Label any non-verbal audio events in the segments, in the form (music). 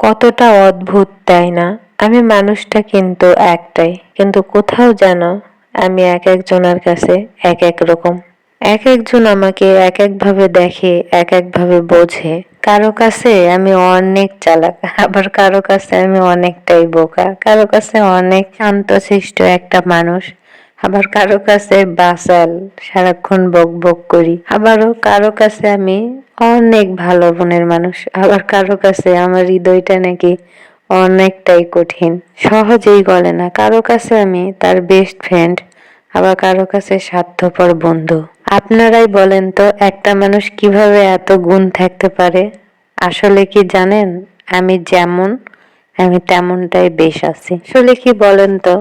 কতটা অদ্ভুত, তাই না? আমি মানুষটা কিন্তু একটাই। কিন্তু কোথাও যেন আমি এক একজনের কাছে এক এক রকম। এক একজন আমাকে এক একভাবে দেখে, এক একভাবে বোঝে। কারও কাছে আমি অনেক চালাক, আবার কারও কাছে আমি অনেকটাই বোকা। কারও কাছে অনেক শান্তশিষ্ট একটা মানুষ। আবার কারও কাছে বাসাল সারাক্ষণ বক বক করি। আবারও কারও কাছে আমি অনেক ভালো মনের মানুষ। আবার কারও কাছে আমার হৃদয়টা নাকি অনেকটাই কঠিন। সহজেই গলে না, কারও কাছে আমি তার বেস্ট ফ্রেন্ড আবার কারও কাছে স্বার্থপর বন্ধু। আপনারাই বলেন তো, একটা মানুষ কীভাবে এত গুণ থাকতে পারে? আসলে কি জানেন, আমি যেমন, আমি তেমনটাই বেশ আছি। আসলে কি বলেন তো?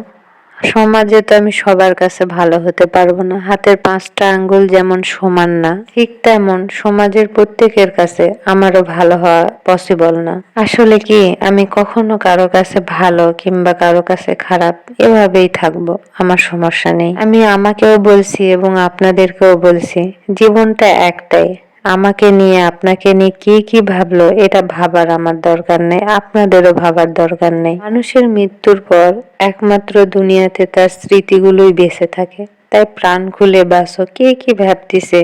সমাজে তো আমি সবার কাছে ভালো হতে পারব না। হাতের পাঁচটা আঙ্গুল যেমন সমান না, ঠিক তেমন সমাজের প্রত্যেকের কাছে আমারও ভালো হওয়া পসিবল না। আসলে কি, আমি কখনো কারও কাছে ভালো কিংবা কারও কাছে খারাপ এভাবেই থাকব, আমার সমস্যা নেই। আমি আমাকেও বলছি এবং আপনাদেরকেও বলছি, জীবনটা একটাই। আমাকে নিয়ে, আপনাকে নিয়ে কি কি ভাবলো, এটা ভাবার আমার দরকার নেই, আপনাদেরও ভাবার দরকার নেই। মানুষের মৃত্যুর পর একমাত্র দুনিয়াতে তার স্মৃতিগুলোই বেঁচে থাকে। তাই প্রাণ খুলে বাসো, কে কি ভাবতিছে,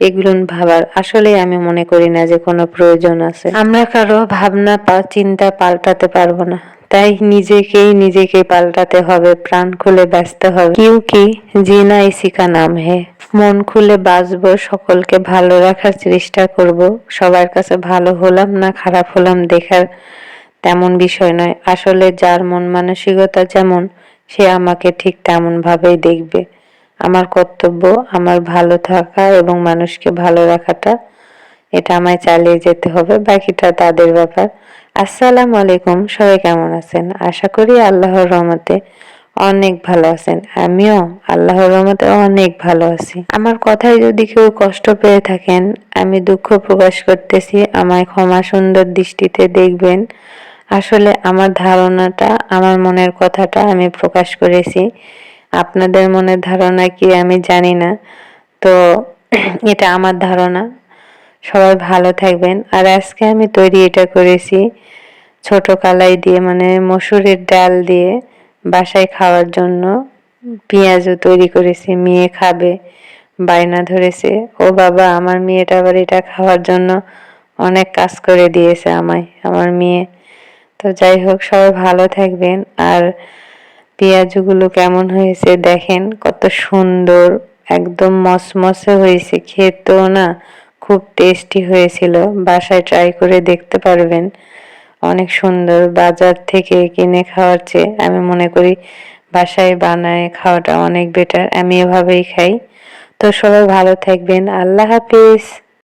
এগুলো ভাবার। আসলে আমি মনে করি না যে কোনো প্রয়োজন আছে। আমরা কারও ভাবনা চিন্তা পাল্টাতে পারব না। তাই নিজেকেই নিজেকে পাল্টাতে হবে, প্রাণ খুলে ব্যস্ত হবে। কিউ কি জিনা ইসি কা নাম হে। মন খুলে বাঁচবো, সকলকে ভালো রাখার চেষ্টা করব। সবার কাছে ভালো হলাম না খারাপ হলাম দেখার তেমন বিষয় নয়। আসলে যার মন মানসিকতা যেমন, সে আমাকে ঠিক তেমন ভাবেই দেখবে। আমার কর্তব্য আমার ভালো থাকা এবং মানুষকে ভালো রাখাটা। এটা আমায় চালিয়ে যেতে হবে, বাকিটা তাদের ব্যাপার। আসসালামু আলাইকুম, সবাই কেমন আছেন? আশা করি আল্লাহর রহমতে অনেক ভালো আছেন। আমিও আল্লাহর রহমতে অনেক ভালো আছি। আমার কথায় যদি কেউ কষ্ট পেয়ে থাকেন, আমি দুঃখ প্রকাশ করতেছি, আমায় ক্ষমা সুন্দর দৃষ্টিতে দেখবেন। আসলে আমার ধারণাটা, আমার মনের কথাটা আমি প্রকাশ করেছি। আপনাদের মনের ধারণা কি আমি জানি না। তো (clears throat) এটা আমার ধারণা। সবাই ভালো থাকবেন। আর আজকে আমি তৈরি এটা করেছি ছোট কালাই দিয়ে মানে মসুরের ডাল দিয়ে। বাসায় খাওয়ার জন্য পেঁয়াজও তৈরি করেছি, মেয়ে খাবে, বায়না ধরেছে। ও বাবা, আমার মেয়েটা আবার এটা খাওয়ার জন্য অনেক কাজ করে দিয়েছে আমায়, আমার মেয়ে। তো যাই হোক, সবাই ভালো থাকবেন। আর পেঁয়াজগুলো কেমন হয়েছে দেখেন, কত সুন্দর, একদম মসমসে হয়েছে, খেতেও না খুব টেস্টি হয়েছিল। বাসায় ট্রাই করে দেখতে পারবেন। অনেক সুন্দর বাজার থেকে কিনে খাওয়ার চেয়ে আমি মনে করি বাসায় বানায় খাওয়াটা অনেক বেটার আমি এভাবেই খাই। তো সবাই ভালো থাকবেন, আল্লাহ হাফিজ।